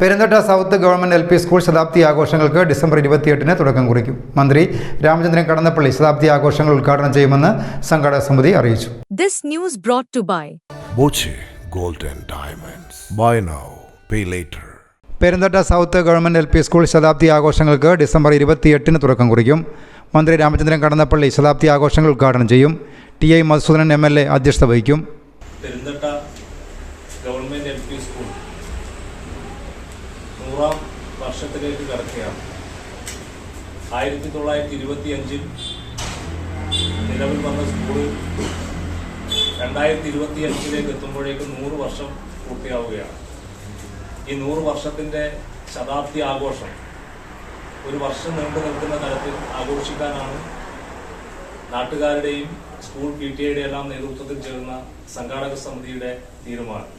Perunthatta south government L P school ശതാബ്ദി ആഘോഷങ്ങൾക്ക് December ഇരുപത്തിയെട്ടിന് തുടക്കം കുറിക്കും. മന്ത്രി രാമചന്ദ്രൻ കടന്നപ്പള്ളി ശതാബ്ദി ആഘോഷങ്ങൾ ഉദ്ഘാടനം ചെയ്യുമെന്ന് സംഘാടക സമിതി അറിയിച്ചു. This news brought to by Boche Gold and Diamonds. Buy now, pay later. Perunthatta south government L P school ശതാബ്ദി ആഘോഷങ്ങൾക്ക് ഡിസംബർ ഇരുപത്തിയെട്ടിന് തുടക്കം കുറിക്കും. മന്ത്രി രാമചന്ദ്രൻ കടന്നപ്പള്ളി ശതാബ്ദി ആഘോഷങ്ങൾ ഉദ്ഘാടനം ചെയ്യും. T I Madhusoodanan M L A അധ്യക്ഷത വഹിക്കും. Perunthatta government L P school നൂറാം വർഷത്തിലേക്ക് കടക്കുകയാണ്. ആയിരത്തി തൊള്ളായിരത്തി ഇരുപത്തി അഞ്ചിൽ നിലവിൽ വന്ന സ്കൂൾ രണ്ടായിരത്തി ഇരുപത്തി അഞ്ചിലേക്ക് എത്തുമ്പോഴേക്ക് നൂറ് വർഷം പൂർത്തിയാവുകയാണ്. ഈ നൂറ് വർഷത്തിന്റെ ശതാബ്ദി ആഘോഷം ഒരു വർഷം നീണ്ടു നിൽക്കുന്ന തരത്തിൽ ആഘോഷിക്കാനാണ് നാട്ടുകാരുടെയും സ്കൂൾ പി ടി ഐയുടെ എല്ലാം നേതൃത്വത്തിൽ ചേർന്ന സംഘാടക സമിതിയുടെ തീരുമാനം.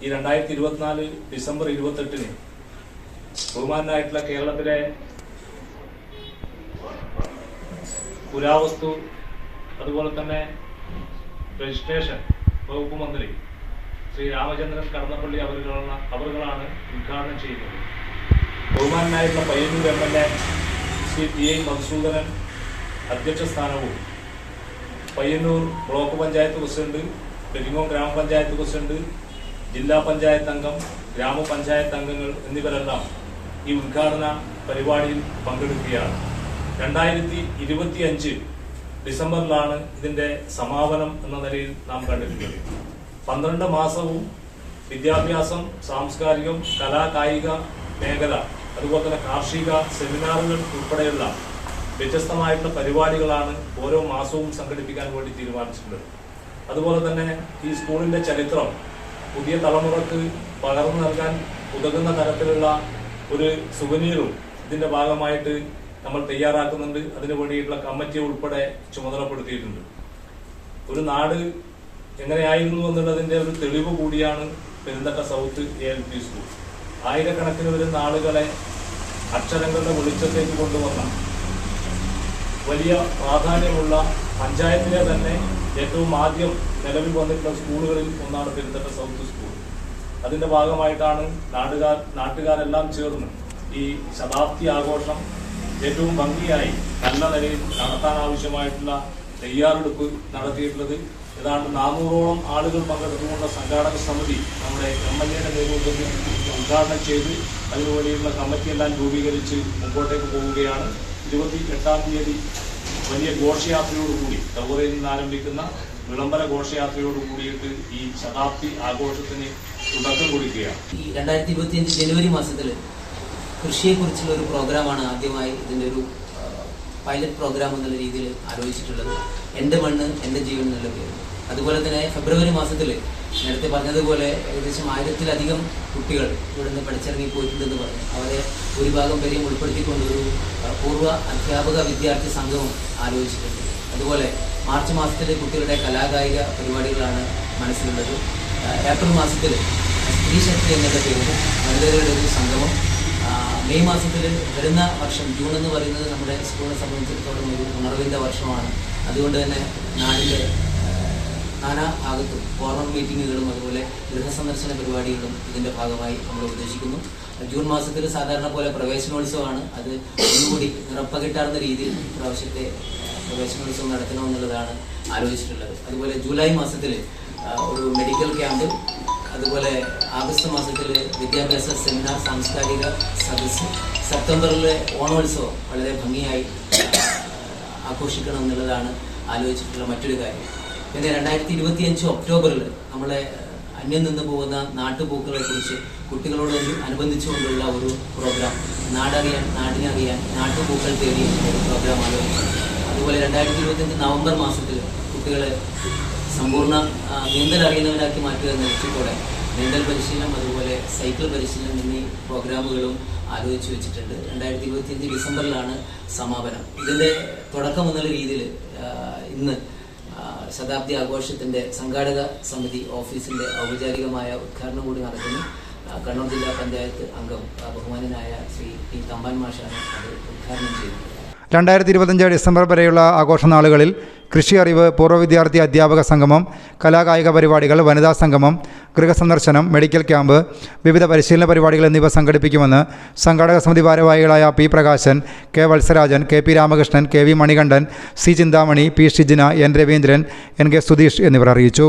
ഈ രണ്ടായിരത്തി ഇരുപത്തിനാല് ഡിസംബർ ഇരുപത്തെട്ടിന് ബഹുമാനായിട്ടുള്ള കേരളത്തിലെ പുരാവസ്തു അതുപോലെ തന്നെ രജിസ്ട്രേഷൻ വകുപ്പ് മന്ത്രി ശ്രീ രാമചന്ദ്രൻ കടന്നപ്പള്ളി അവരുകളാണ് അവരുകളാണ് ഉദ്ഘാടനം ചെയ്യുന്നത്. ബഹുമാനായിട്ടുള്ള Payyanur M L A Shri T I Madhusoodanan അധ്യക്ഷ സ്ഥാനവും പയ്യന്നൂർ ബ്ലോക്ക് പഞ്ചായത്ത് പ്രസിഡന്റ് പെരിങ്ങോം ഗ്രാമപഞ്ചായത്ത് പ്രസിഡന്റ് ജില്ലാ പഞ്ചായത്ത് അംഗം ഗ്രാമപഞ്ചായത്ത് അംഗങ്ങൾ എന്നിവരെല്ലാം ഈ ഉദ്ഘാടന പരിപാടിയിൽ പങ്കെടുക്കുകയാണ്. രണ്ടായിരത്തി ഇരുപത്തി അഞ്ച് ഡിസംബറിലാണ് ഇതിന്റെ സമാപനം എന്ന നിലയിൽ നാം കണ്ടിട്ടുള്ളത്. പന്ത്രണ്ട് മാസവും വിദ്യാഭ്യാസം സാംസ്കാരികം കലാ കായിക മേഖല അതുപോലെ തന്നെ കാർഷിക സെമിനാറുകൾ ഉൾപ്പെടെയുള്ള വ്യത്യസ്തമായിട്ടുള്ള പരിപാടികളാണ് ഓരോ മാസവും സംഘടിപ്പിക്കാൻ വേണ്ടി തീരുമാനിച്ചിട്ടുള്ളത്. അതുപോലെ തന്നെ ഈ സ്കൂളിന്റെ ചരിത്രം പുതിയ തലമുറയ്ക്ക് പകർന്നു നൽകാൻ ഉതകുന്ന തരത്തിലുള്ള ഒരു സുവനീറും ഇതിന്റെ ഭാഗമായിട്ട് നമ്മൾ തയ്യാറാക്കുന്നുണ്ട്. അതിനു വേണ്ടിയിട്ടുള്ള കമ്മിറ്റി ഉൾപ്പെടെ ചുമതലപ്പെടുത്തിയിട്ടുണ്ട്. ഒരു നാട് എങ്ങനെയായിരുന്നു എന്നുള്ളതിന്റെ ഒരു തെളിവ് കൂടിയാണ് Perunthatta south A L P school. ആയിരക്കണക്കിന് വരുന്ന ആളുകളെ അക്ഷരങ്ങളുടെ വെളിച്ചത്തേക്ക് കൊണ്ടുവന്ന വലിയ പ്രാധാന്യമുള്ള പഞ്ചായത്തിലെ തന്നെ ഏറ്റവും ആദ്യം നിലവിൽ വന്നിട്ടുള്ള സ്കൂളുകളിൽ ഒന്നാണ് പെരുന്തട്ട സൗത്ത് സ്കൂൾ അതിന്റെ ഭാഗമായിട്ടാണ് നാട്ടുകാർ നാട്ടുകാരെല്ലാം ചേർന്ന് ഈ ശതാബ്ദി ആഘോഷം ഏറ്റവും ഭംഗിയായി നല്ല നിലയിൽ നടത്താൻ ആവശ്യമായിട്ടുള്ള തയ്യാറെടുപ്പ് നടത്തിയിട്ടുള്ളത്. ഏതാണ്ട് നാനൂറോളം ആളുകൾ പങ്കെടുത്തുകൊണ്ട സംഘാടക സമിതി നമ്മുടെ എം എൽ എയുടെ നേതൃത്വത്തിൽ ഉദ്ഘാടനം ചെയ്ത് അതിനുവേണ്ടിയുള്ള കമ്മിറ്റിയെല്ലാം രൂപീകരിച്ച് മുമ്പോട്ടേക്ക് പോവുകയാണ്. ഇരുപത്തി എട്ടാം തീയതി വലിയ ഘോഷയാത്രയോടുകൂടി ടവറിൽ നിന്ന് ആരംഭിക്കുന്ന വിളംബര ഘോഷയാത്രയോട് കൂടിയിട്ട് ഈ ശതാബ്ദി ആഘോഷത്തിന് തുടക്കം കുറിക്കുകയാണ്. ഈ രണ്ടായിരത്തി ഇരുപത്തിയഞ്ച് ജനുവരി മാസത്തിൽ കൃഷിയെക്കുറിച്ചുള്ള ഒരു പ്രോഗ്രാമാണ് ആദ്യമായി ഇതിന്റെ ഒരു പൈലറ്റ് പ്രോഗ്രാം എന്നുള്ള രീതിയിൽ ആലോചിച്ചിട്ടുള്ളത്. എന്റെ മണ്ണ് എന്റെ ജീവൻ എന്നുള്ള പേര്. അതുപോലെ തന്നെ ഫെബ്രുവരി മാസത്തിൽ നേരത്തെ പറഞ്ഞതുപോലെ ഏകദേശം ആയിരത്തിലധികം കുട്ടികൾ ഇവിടെ നിന്ന് പഠിച്ചിറങ്ങി പോയിട്ടുണ്ടെന്ന് പറഞ്ഞു. അവരെ ഭൂരിഭാഗം പേരെയും ഉൾപ്പെടുത്തിക്കൊണ്ട് ഒരു പൂർവ അധ്യാപക വിദ്യാർത്ഥി സംഘവും ആലോചിച്ചിട്ടുണ്ട്. അതുപോലെ മാർച്ച് മാസത്തിലെ കുട്ടികളുടെ കലാകായിക പരിപാടികളാണ് മനസ്സിലുള്ളത്. ഏപ്രിൽ മാസത്തിൽ സ്ത്രീ ശക്തി എന്നുള്ള പേരിൽ വനിതകളുടെ ഒരു സംഗമം. മെയ് മാസത്തിൽ വരുന്ന വർഷം ജൂൺ എന്ന് പറയുന്നത് നമ്മുടെ സ്കൂളിനെ സംബന്ധിച്ചിടത്തോളം ഒരു ഉണർവിന്റെ വർഷമാണ്. അതുകൊണ്ട് തന്നെ നാടിന്റെ നാനാ ഭാഗത്തും കോർണർ മീറ്റിങ്ങുകളും അതുപോലെ ഗൃഹസന്ദർശന പരിപാടികളും ഇതിന്റെ ഭാഗമായി നമ്മൾ ഉദ്ദേശിക്കുന്നു. ജൂൺ മാസത്തിൽ സാധാരണ പോലെ പ്രവേശനോത്സവമാണ്. അത് ഒന്നുകൂടി നിറപ്പകിട്ടാർന്ന രീതിയിൽ പ്രാവശ്യത്തെ പ്രവേശനോത്സവം നടത്തണമെന്നുള്ളതാണ് ആലോചിച്ചിട്ടുള്ളത്. അതുപോലെ ജൂലൈ മാസത്തിൽ ഒരു മെഡിക്കൽ ക്യാമ്പ് അതുപോലെ ആഗസ്റ്റ് മാസത്തിൽ വിദ്യാഭ്യാസ സെമിനാർ സാംസ്കാരിക സദസ്സ് സെപ്റ്റംബറിലെ ഓണോത്സവം വളരെ ഭംഗിയായി ആഘോഷിക്കണം എന്നുള്ളതാണ് ആലോചിച്ചിട്ടുള്ള മറ്റൊരു കാര്യം. പിന്നെ രണ്ടായിരത്തി ഇരുപത്തി അഞ്ച് ഒക്ടോബറിൽ നമ്മളെ അന്യം നിന്ന് പോകുന്ന നാട്ടുപോക്കുകളെ കുറിച്ച് കുട്ടികളോട് അനുബന്ധിച്ചുകൊണ്ടുള്ള ഒരു പ്രോഗ്രാം നാടറിയാൻ നാടിനറിയാൻ നാട്ടുപൂക്കൾ തേടി ഒരു പ്രോഗ്രാമാണ് അതുപോലെ രണ്ടായിരത്തി ഇരുപത്തിയഞ്ച് നവംബർ മാസത്തിൽ കുട്ടികളെ സമ്പൂർണ നീന്തൽ അറിയുന്നവരാക്കി മാറ്റുക എന്ന ലക്ഷ്യത്തോടെ നീന്തൽ പരിശീലനം അതുപോലെ സൈക്കിൾ പരിശീലനം എന്നീ പ്രോഗ്രാമുകളും ആലോചിച്ച് വെച്ചിട്ടുണ്ട്. രണ്ടായിരത്തി ഇരുപത്തിയഞ്ച് ഡിസംബറിലാണ് സമാപനം. ഇതിന്റെ തുടക്കം എന്നുള്ള രീതിയിൽ ഇന്ന് ശതാബ്ദി ആഘോഷത്തിന്റെ സംഘാടക സമിതി ഓഫീസിന്റെ ഔപചാരികമായ ഉദ്ഘാടനം കൂടി നടക്കുന്നു. കണ്ണൂർ ജില്ലാ പഞ്ചായത്ത് അംഗം ബഹുമാനനായ ശ്രീ ടി തമ്പാൻ മാഷാണ് അത് ഉദ്ഘാടനം ചെയ്യുന്നത്. രണ്ടായിരത്തി ഇരുപത്തഞ്ച് ഡിസംബർ വരെയുള്ള ആഘോഷനാളുകളിൽ കൃഷി അറിവ് പൂർവ വിദ്യാർത്ഥി അധ്യാപക സംഗമം കലാകായിക പരിപാടികൾ വനിതാ സംഗമം ഗൃഹസന്ദർശനം മെഡിക്കൽ ക്യാമ്പ് വിവിധ പരിശീലന പരിപാടികൾ എന്നിവ സംഘടിപ്പിക്കുമെന്ന് സംഘാടക സമിതി ഭാരവാഹികളായ P Prakashan K Vatsarajan K P Ramakrishnan K V Manikandan C Chinthamani P Shijina N Raveendran N K Sudheesh എന്നിവർ അറിയിച്ചു.